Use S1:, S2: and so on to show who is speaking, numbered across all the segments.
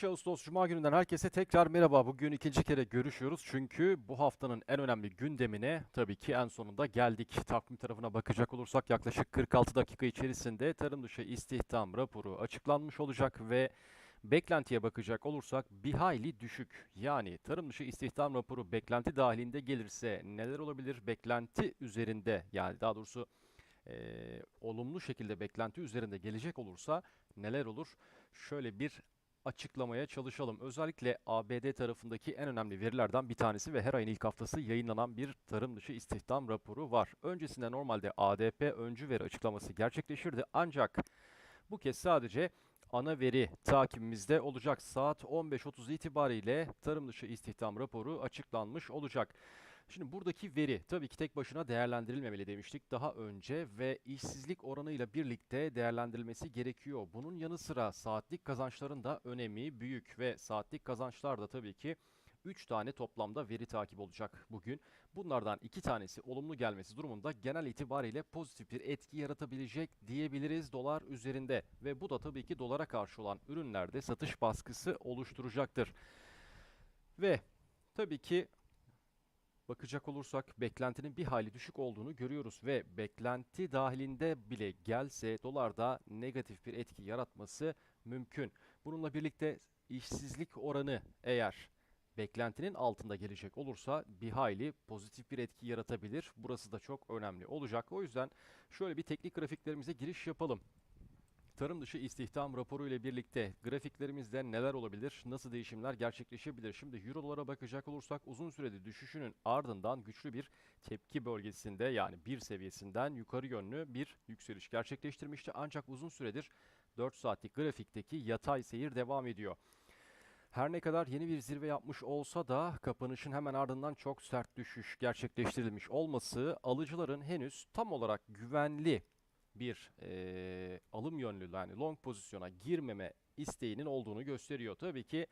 S1: 5 Ağustos Cuma gününden herkese tekrar merhaba. Bugün ikinci kere görüşüyoruz çünkü bu haftanın en önemli gündemine tabii ki en sonunda geldik. Takvim tarafına bakacak olursak yaklaşık 46 dakika içerisinde tarım dışı istihdam raporu açıklanmış olacak ve beklentiye bakacak olursak bir hayli düşük. Yani tarım dışı istihdam raporu beklenti dahilinde gelirse neler olabilir? Beklenti üzerinde yani daha doğrusu eee, olumlu şekilde beklenti üzerinde gelecek olursa neler olur? Şöyle bir açıklamaya çalışalım. Özellikle ABD tarafındaki en önemli verilerden bir tanesi ve her ayın ilk haftası yayınlanan bir tarım dışı istihdam raporu var. Öncesinde normalde ADP öncü veri açıklaması gerçekleşirdi ancak bu kez sadece ana veri takibimizde olacak. Saat 15.30 itibariyle tarım dışı istihdam raporu açıklanmış olacak. Şimdi buradaki veri tabii ki tek başına değerlendirilmemeli demiştik daha önce ve işsizlik oranıyla birlikte değerlendirilmesi gerekiyor. Bunun yanı sıra saatlik kazançların da önemi büyük ve saatlik kazançlar da tabii ki 3 tane toplamda veri takip olacak bugün. Bunlardan 2 tanesi olumlu gelmesi durumunda genel itibariyle pozitif bir etki yaratabilecek diyebiliriz dolar üzerinde ve bu da tabii ki dolara karşı olan ürünlerde satış baskısı oluşturacaktır. Ve tabii ki bakacak olursak beklentinin bir hayli düşük olduğunu görüyoruz ve beklenti dahilinde bile gelse dolarda negatif bir etki yaratması mümkün. Bununla birlikte işsizlik oranı eğer beklentinin altında gelecek olursa bir hayli pozitif bir etki yaratabilir. Burası da çok önemli olacak. O yüzden şöyle bir teknik grafiklerimize giriş yapalım. Tarım dışı istihdam raporu ile birlikte grafiklerimizde neler olabilir, nasıl değişimler gerçekleşebilir? Şimdi euro dolara bakacak olursak uzun süreli düşüşünün ardından güçlü bir tepki bölgesinde yani bir seviyesinden yukarı yönlü bir yükseliş gerçekleştirmişti. Ancak uzun süredir 4 saatlik grafikteki yatay seyir devam ediyor. Her ne kadar yeni bir zirve yapmış olsa da kapanışın hemen ardından çok sert düşüş gerçekleştirilmiş olması alıcıların henüz tam olarak güvenli bir eee, alım yönlü yani long pozisyona girmeme isteğinin olduğunu gösteriyor. Tabii ki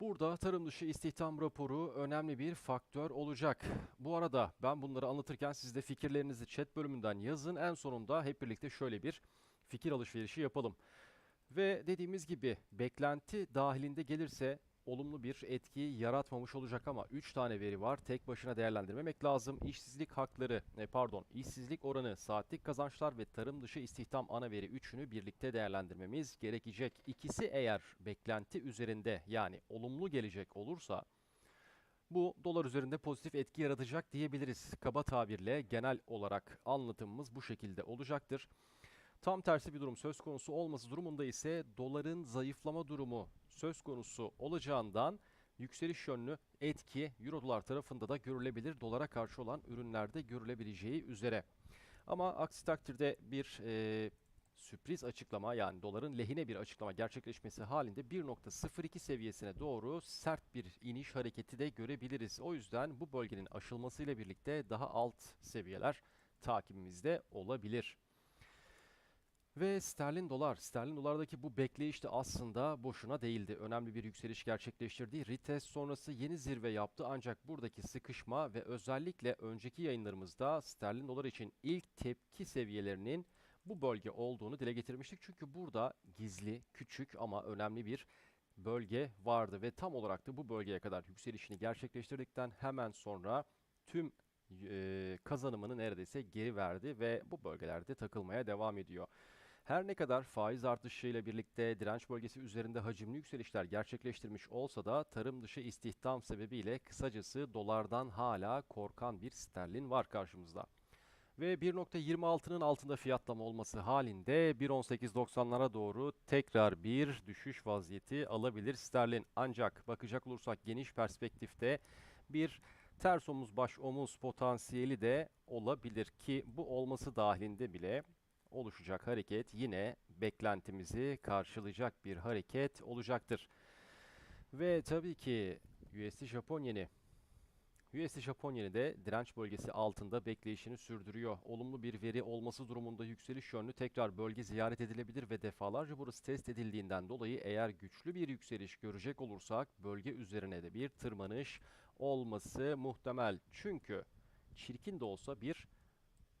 S1: burada tarım dışı istihdam raporu önemli bir faktör olacak. Bu arada ben bunları anlatırken siz de fikirlerinizi chat bölümünden yazın. En sonunda hep birlikte şöyle bir fikir alışverişi yapalım. Ve dediğimiz gibi beklenti dahilinde gelirse olumlu bir etki yaratmamış olacak ama 3 tane veri var. Tek başına değerlendirmemek lazım. İşsizlik hakları, e, pardon, işsizlik oranı, saatlik kazançlar ve tarım dışı istihdam ana veri üçünü birlikte değerlendirmemiz gerekecek. İkisi eğer beklenti üzerinde yani olumlu gelecek olursa bu dolar üzerinde pozitif etki yaratacak diyebiliriz. Kaba tabirle genel olarak anlatımımız bu şekilde olacaktır. Tam tersi bir durum söz konusu olması durumunda ise doların zayıflama durumu söz konusu olacağından yükseliş yönlü etki Euro dolar tarafında da görülebilir. Dolara karşı olan ürünlerde görülebileceği üzere. Ama aksi takdirde bir e, sürpriz açıklama yani doların lehine bir açıklama gerçekleşmesi halinde 1.02 seviyesine doğru sert bir iniş hareketi de görebiliriz. O yüzden bu bölgenin aşılmasıyla birlikte daha alt seviyeler takibimizde olabilir. Ve sterlin dolar, sterlin dolardaki bu bekleyiş de aslında boşuna değildi. Önemli bir yükseliş gerçekleştirdi. Retest sonrası yeni zirve yaptı ancak buradaki sıkışma ve özellikle önceki yayınlarımızda sterlin dolar için ilk tepki seviyelerinin bu bölge olduğunu dile getirmiştik. Çünkü burada gizli, küçük ama önemli bir bölge vardı ve tam olarak da bu bölgeye kadar yükselişini gerçekleştirdikten hemen sonra tüm eee, kazanımını neredeyse geri verdi ve bu bölgelerde takılmaya devam ediyor. Her ne kadar faiz artışıyla birlikte direnç bölgesi üzerinde hacimli yükselişler gerçekleştirmiş olsa da tarım dışı istihdam sebebiyle kısacası dolardan hala korkan bir sterlin var karşımızda. Ve 1.26'nın altında fiyatlama olması halinde 1.18.90'lara doğru tekrar bir düşüş vaziyeti alabilir sterlin. Ancak bakacak olursak geniş perspektifte bir ters omuz baş omuz potansiyeli de olabilir ki bu olması dahilinde bile oluşacak hareket yine beklentimizi karşılayacak bir hareket olacaktır. Ve tabii ki USD Japon yeni. USD Japon de direnç bölgesi altında bekleyişini sürdürüyor. Olumlu bir veri olması durumunda yükseliş yönlü tekrar bölge ziyaret edilebilir ve defalarca burası test edildiğinden dolayı eğer güçlü bir yükseliş görecek olursak bölge üzerine de bir tırmanış olması muhtemel. Çünkü çirkin de olsa bir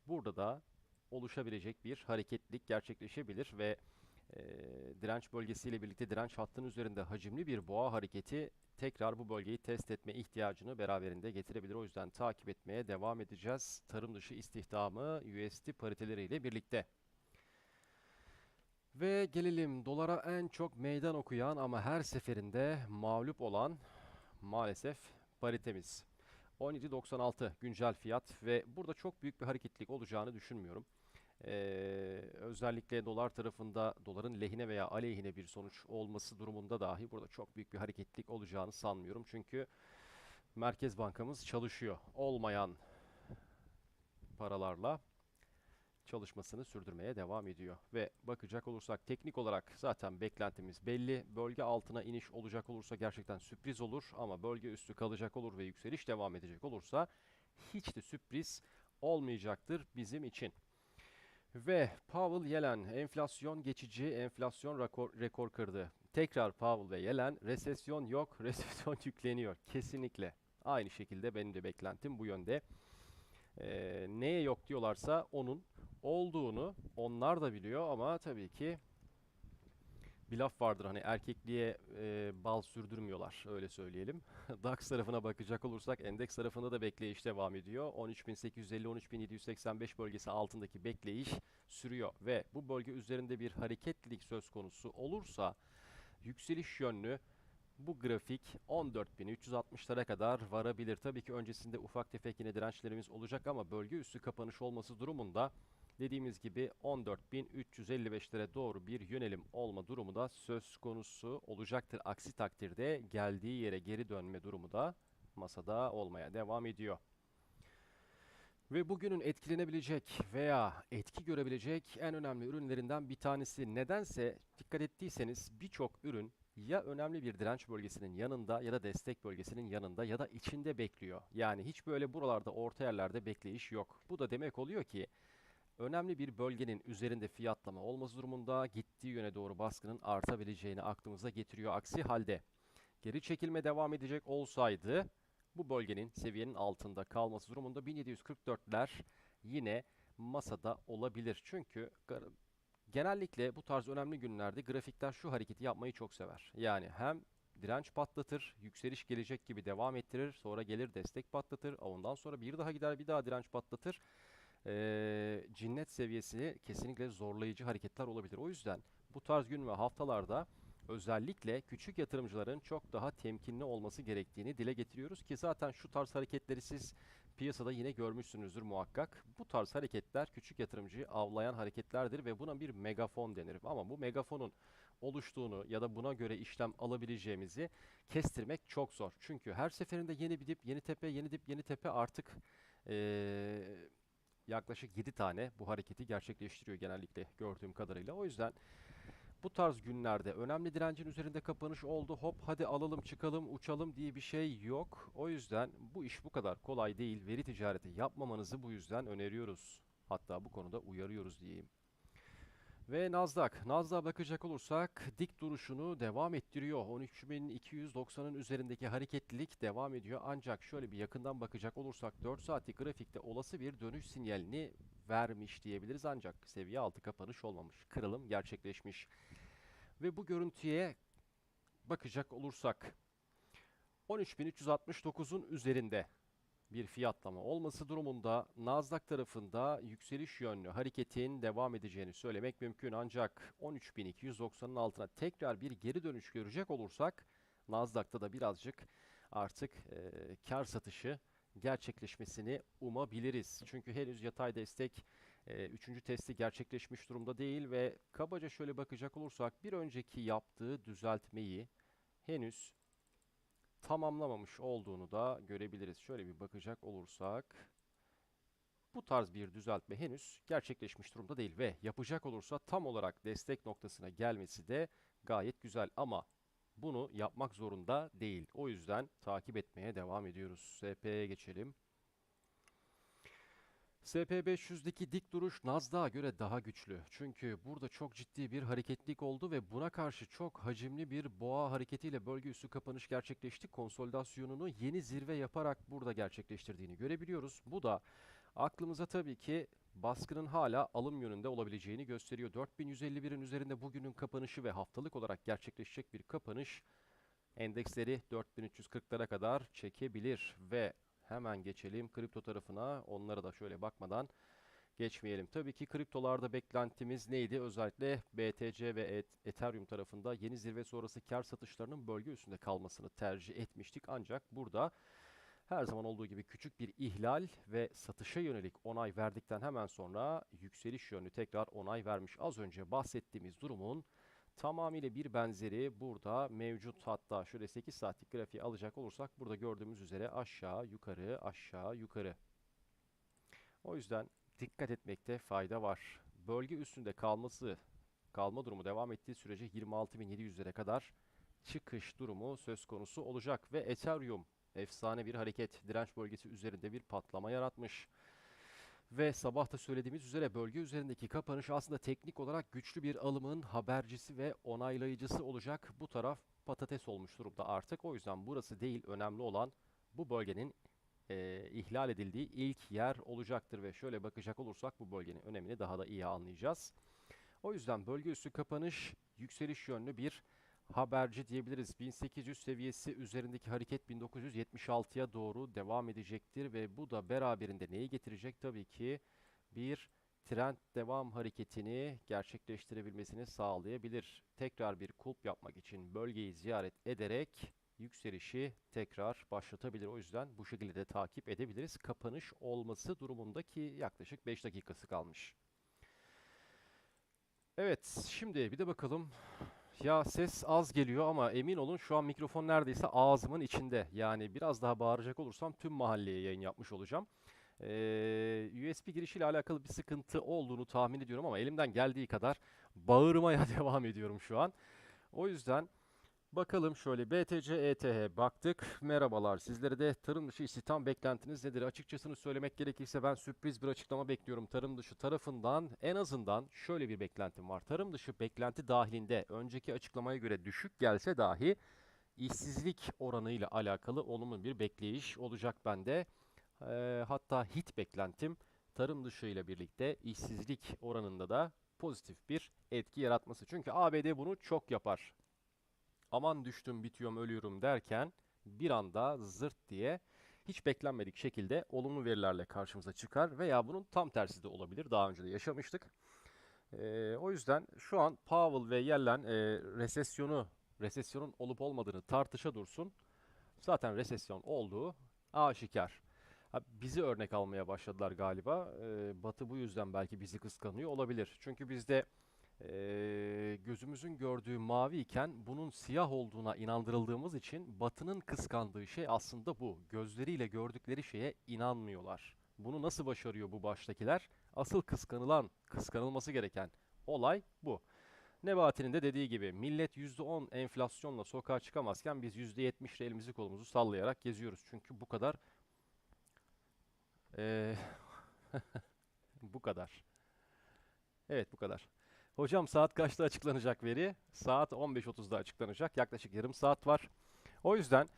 S1: burada da oluşabilecek bir hareketlilik gerçekleşebilir ve e, direnç bölgesiyle birlikte direnç hattının üzerinde hacimli bir boğa hareketi tekrar bu bölgeyi test etme ihtiyacını beraberinde getirebilir. O yüzden takip etmeye devam edeceğiz. Tarım dışı istihdamı USD pariteleriyle birlikte. Ve gelelim dolara en çok meydan okuyan ama her seferinde mağlup olan maalesef paritemiz. 17.96 güncel fiyat ve burada çok büyük bir hareketlilik olacağını düşünmüyorum. Ee, özellikle dolar tarafında doların lehine veya aleyhine bir sonuç olması durumunda dahi burada çok büyük bir hareketlilik olacağını sanmıyorum. Çünkü Merkez Bankamız çalışıyor. Olmayan paralarla çalışmasını sürdürmeye devam ediyor. Ve bakacak olursak teknik olarak zaten beklentimiz belli. Bölge altına iniş olacak olursa gerçekten sürpriz olur ama bölge üstü kalacak olur ve yükseliş devam edecek olursa hiç de sürpriz olmayacaktır bizim için. Ve Powell Yellen enflasyon geçici, enflasyon rekor, rekor kırdı. Tekrar Powell ve Yellen resesyon yok, resesyon yükleniyor. Kesinlikle. Aynı şekilde benim de beklentim bu yönde. Ee, neye yok diyorlarsa onun olduğunu onlar da biliyor ama tabii ki bir laf vardır hani erkekliğe e, bal sürdürmüyorlar öyle söyleyelim. DAX tarafına bakacak olursak endeks tarafında da bekleyiş devam ediyor. 13.850-13.785 bölgesi altındaki bekleyiş sürüyor ve bu bölge üzerinde bir hareketlilik söz konusu olursa yükseliş yönlü bu grafik 14.360'lara kadar varabilir. Tabii ki öncesinde ufak tefek yine dirençlerimiz olacak ama bölge üstü kapanış olması durumunda dediğimiz gibi 14.355'lere doğru bir yönelim olma durumu da söz konusu olacaktır. Aksi takdirde geldiği yere geri dönme durumu da masada olmaya devam ediyor. Ve bugünün etkilenebilecek veya etki görebilecek en önemli ürünlerinden bir tanesi. Nedense dikkat ettiyseniz birçok ürün ya önemli bir direnç bölgesinin yanında ya da destek bölgesinin yanında ya da içinde bekliyor. Yani hiç böyle buralarda orta yerlerde bekleyiş yok. Bu da demek oluyor ki önemli bir bölgenin üzerinde fiyatlama olması durumunda gittiği yöne doğru baskının artabileceğini aklımıza getiriyor. Aksi halde geri çekilme devam edecek olsaydı bu bölgenin seviyenin altında kalması durumunda 1744'ler yine masada olabilir. Çünkü genellikle bu tarz önemli günlerde grafikler şu hareketi yapmayı çok sever. Yani hem direnç patlatır, yükseliş gelecek gibi devam ettirir, sonra gelir destek patlatır, ondan sonra bir daha gider bir daha direnç patlatır. Ee, cinnet seviyesi kesinlikle zorlayıcı hareketler olabilir. O yüzden bu tarz gün ve haftalarda özellikle küçük yatırımcıların çok daha temkinli olması gerektiğini dile getiriyoruz ki zaten şu tarz hareketleri siz piyasada yine görmüşsünüzdür muhakkak. Bu tarz hareketler küçük yatırımcıyı avlayan hareketlerdir ve buna bir megafon denir. Ama bu megafonun oluştuğunu ya da buna göre işlem alabileceğimizi kestirmek çok zor. Çünkü her seferinde yeni bir dip, yeni tepe, yeni dip, yeni tepe artık ee, yaklaşık 7 tane bu hareketi gerçekleştiriyor genellikle gördüğüm kadarıyla. O yüzden bu tarz günlerde önemli direncin üzerinde kapanış oldu. Hop hadi alalım çıkalım uçalım diye bir şey yok. O yüzden bu iş bu kadar kolay değil. Veri ticareti yapmamanızı bu yüzden öneriyoruz. Hatta bu konuda uyarıyoruz diyeyim. Ve Nasdaq. Nasdaq'a bakacak olursak dik duruşunu devam ettiriyor. 13.290'ın üzerindeki hareketlilik devam ediyor. Ancak şöyle bir yakından bakacak olursak 4 saatlik grafikte olası bir dönüş sinyalini vermiş diyebiliriz. Ancak seviye altı kapanış olmamış. Kırılım gerçekleşmiş. Ve bu görüntüye bakacak olursak 13.369'un üzerinde bir fiyatlama olması durumunda Nasdaq tarafında yükseliş yönlü hareketin devam edeceğini söylemek mümkün. Ancak 13.290'ın altına tekrar bir geri dönüş görecek olursak Nasdaq'ta da birazcık artık e, kar satışı gerçekleşmesini umabiliriz. Çünkü henüz yatay destek e, üçüncü testi gerçekleşmiş durumda değil ve kabaca şöyle bakacak olursak bir önceki yaptığı düzeltmeyi henüz tamamlamamış olduğunu da görebiliriz. Şöyle bir bakacak olursak bu tarz bir düzeltme henüz gerçekleşmiş durumda değil ve yapacak olursa tam olarak destek noktasına gelmesi de gayet güzel ama bunu yapmak zorunda değil. O yüzden takip etmeye devam ediyoruz. SP'ye geçelim. SP500'deki dik duruş Nasdaq'a göre daha güçlü. Çünkü burada çok ciddi bir hareketlik oldu ve buna karşı çok hacimli bir boğa hareketiyle bölge üstü kapanış gerçekleşti. Konsolidasyonunu yeni zirve yaparak burada gerçekleştirdiğini görebiliyoruz. Bu da aklımıza tabii ki baskının hala alım yönünde olabileceğini gösteriyor. 4151'in üzerinde bugünün kapanışı ve haftalık olarak gerçekleşecek bir kapanış endeksleri 4340'lara kadar çekebilir ve hemen geçelim kripto tarafına. Onlara da şöyle bakmadan geçmeyelim. Tabii ki kriptolarda beklentimiz neydi? Özellikle BTC ve Et- Ethereum tarafında yeni zirve sonrası kar satışlarının bölge üstünde kalmasını tercih etmiştik. Ancak burada her zaman olduğu gibi küçük bir ihlal ve satışa yönelik onay verdikten hemen sonra yükseliş yönlü tekrar onay vermiş. Az önce bahsettiğimiz durumun tamamıyla bir benzeri burada mevcut. Hatta şöyle 8 saatlik grafiği alacak olursak burada gördüğümüz üzere aşağı yukarı aşağı yukarı. O yüzden dikkat etmekte fayda var. Bölge üstünde kalması, kalma durumu devam ettiği sürece 26.700'lere kadar çıkış durumu söz konusu olacak ve Ethereum efsane bir hareket direnç bölgesi üzerinde bir patlama yaratmış. Ve sabah da söylediğimiz üzere bölge üzerindeki kapanış aslında teknik olarak güçlü bir alımın habercisi ve onaylayıcısı olacak. Bu taraf patates olmuş durumda artık. O yüzden burası değil önemli olan bu bölgenin e, ihlal edildiği ilk yer olacaktır ve şöyle bakacak olursak bu bölgenin önemini daha da iyi anlayacağız. O yüzden bölge üstü kapanış yükseliş yönlü bir haberci diyebiliriz. 1800 seviyesi üzerindeki hareket 1976'ya doğru devam edecektir ve bu da beraberinde neyi getirecek? Tabii ki bir trend devam hareketini gerçekleştirebilmesini sağlayabilir. Tekrar bir kulp yapmak için bölgeyi ziyaret ederek yükselişi tekrar başlatabilir. O yüzden bu şekilde de takip edebiliriz. Kapanış olması durumundaki yaklaşık 5 dakikası kalmış. Evet, şimdi bir de bakalım. Ya ses az geliyor ama emin olun şu an mikrofon neredeyse ağzımın içinde. Yani biraz daha bağıracak olursam tüm mahalleye yayın yapmış olacağım. Ee, USB girişiyle alakalı bir sıkıntı olduğunu tahmin ediyorum ama elimden geldiği kadar bağırmaya devam ediyorum şu an. O yüzden bakalım şöyle BTC ETH baktık. Merhabalar. Sizlere de tarım dışı istihdam beklentiniz nedir? Açıkçasını söylemek gerekirse ben sürpriz bir açıklama bekliyorum tarım dışı tarafından. En azından şöyle bir beklentim var. Tarım dışı beklenti dahilinde önceki açıklamaya göre düşük gelse dahi işsizlik oranıyla alakalı olumlu bir bekleyiş olacak bende. Eee, hatta hit beklentim tarım dışı ile birlikte işsizlik oranında da pozitif bir etki yaratması. Çünkü ABD bunu çok yapar. Aman düştüm, bitiyorum, ölüyorum derken bir anda zırt diye hiç beklenmedik şekilde olumlu verilerle karşımıza çıkar veya bunun tam tersi de olabilir. Daha önce de yaşamıştık. Eee, o yüzden şu an Powell ve Yellen eee, resesyonu, resesyonun olup olmadığını tartışa dursun. Zaten resesyon olduğu aşikar. Ha, bizi örnek almaya başladılar galiba. Ee, Batı bu yüzden belki bizi kıskanıyor olabilir. Çünkü bizde ee, gözümüzün gördüğü mavi iken bunun siyah olduğuna inandırıldığımız için Batı'nın kıskandığı şey aslında bu. Gözleriyle gördükleri şeye inanmıyorlar. Bunu nasıl başarıyor bu baştakiler? Asıl kıskanılan, kıskanılması gereken olay bu. Nebati'nin de dediği gibi millet %10 enflasyonla sokağa çıkamazken biz %70 ile elimizi kolumuzu sallayarak geziyoruz. Çünkü bu kadar ee, bu kadar. Evet bu kadar. Hocam saat kaçta açıklanacak veri? Saat 15.30'da açıklanacak. Yaklaşık yarım saat var. O yüzden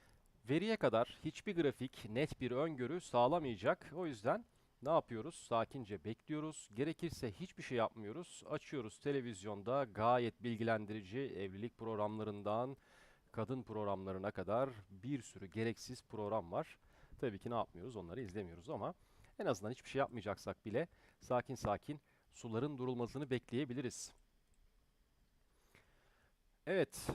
S1: veriye kadar hiçbir grafik net bir öngörü sağlamayacak. O yüzden ne yapıyoruz? Sakince bekliyoruz. Gerekirse hiçbir şey yapmıyoruz. Açıyoruz televizyonda gayet bilgilendirici evlilik programlarından kadın programlarına kadar bir sürü gereksiz program var. Tabii ki ne yapmıyoruz? Onları izlemiyoruz ama en azından hiçbir şey yapmayacaksak bile sakin sakin suların durulmasını bekleyebiliriz. Evet,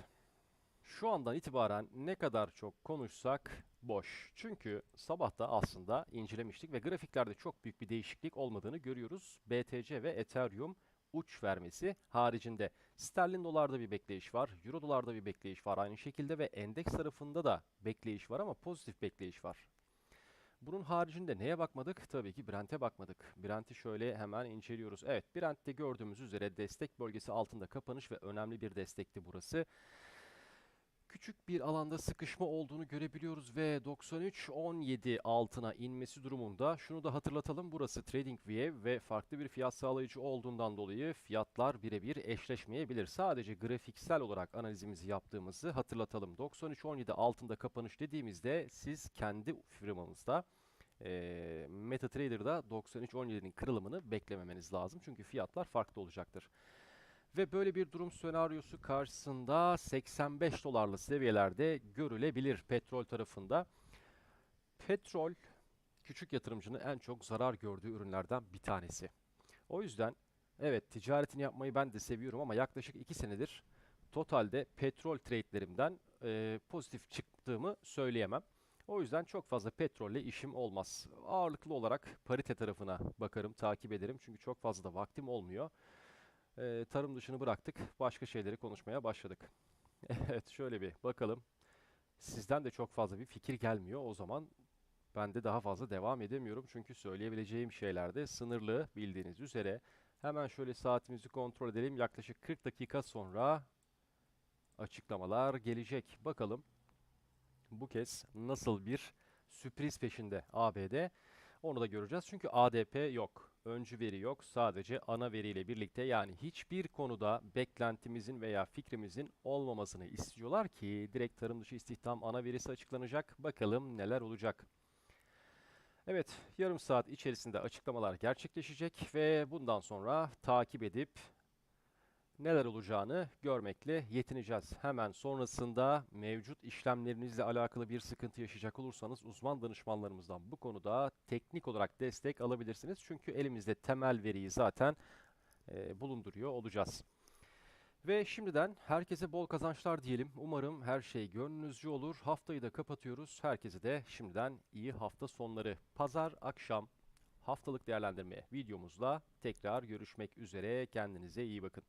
S1: şu andan itibaren ne kadar çok konuşsak boş. Çünkü sabah da aslında incelemiştik ve grafiklerde çok büyük bir değişiklik olmadığını görüyoruz. BTC ve Ethereum uç vermesi haricinde. Sterlin dolarda bir bekleyiş var, Euro dolarda bir bekleyiş var aynı şekilde ve endeks tarafında da bekleyiş var ama pozitif bekleyiş var. Bunun haricinde neye bakmadık? Tabii ki Brent'e bakmadık. Brent'i şöyle hemen inceliyoruz. Evet, Brent'te gördüğümüz üzere destek bölgesi altında kapanış ve önemli bir destekti burası. Küçük bir alanda sıkışma olduğunu görebiliyoruz ve 93.17 altına inmesi durumunda şunu da hatırlatalım. Burası TradingView ve farklı bir fiyat sağlayıcı olduğundan dolayı fiyatlar birebir eşleşmeyebilir. Sadece grafiksel olarak analizimizi yaptığımızı hatırlatalım. 93.17 altında kapanış dediğimizde siz kendi firmanızda e, MetaTrader'da 93.17'nin kırılımını beklememeniz lazım. Çünkü fiyatlar farklı olacaktır. Ve böyle bir durum senaryosu karşısında 85 dolarlı seviyelerde görülebilir petrol tarafında. Petrol küçük yatırımcının en çok zarar gördüğü ürünlerden bir tanesi. O yüzden evet ticaretini yapmayı ben de seviyorum ama yaklaşık 2 senedir totalde petrol trade'lerimden e, pozitif çıktığımı söyleyemem. O yüzden çok fazla petrolle işim olmaz. Ağırlıklı olarak parite tarafına bakarım, takip ederim. Çünkü çok fazla da vaktim olmuyor. E, tarım dışını bıraktık, başka şeyleri konuşmaya başladık. Evet, şöyle bir bakalım. Sizden de çok fazla bir fikir gelmiyor. O zaman ben de daha fazla devam edemiyorum. Çünkü söyleyebileceğim şeyler de sınırlı bildiğiniz üzere. Hemen şöyle saatimizi kontrol edelim. Yaklaşık 40 dakika sonra açıklamalar gelecek. Bakalım bu kez nasıl bir sürpriz peşinde ABD onu da göreceğiz. Çünkü ADP yok. Öncü veri yok. Sadece ana veriyle birlikte yani hiçbir konuda beklentimizin veya fikrimizin olmamasını istiyorlar ki direkt tarım dışı istihdam ana verisi açıklanacak. Bakalım neler olacak. Evet, yarım saat içerisinde açıklamalar gerçekleşecek ve bundan sonra takip edip neler olacağını görmekle yetineceğiz. Hemen sonrasında mevcut işlemlerinizle alakalı bir sıkıntı yaşayacak olursanız uzman danışmanlarımızdan bu konuda teknik olarak destek alabilirsiniz. Çünkü elimizde temel veriyi zaten e, bulunduruyor olacağız. Ve şimdiden herkese bol kazançlar diyelim. Umarım her şey gönlünüzce olur. Haftayı da kapatıyoruz. Herkese de şimdiden iyi hafta sonları. Pazar akşam haftalık değerlendirme videomuzla tekrar görüşmek üzere. Kendinize iyi bakın.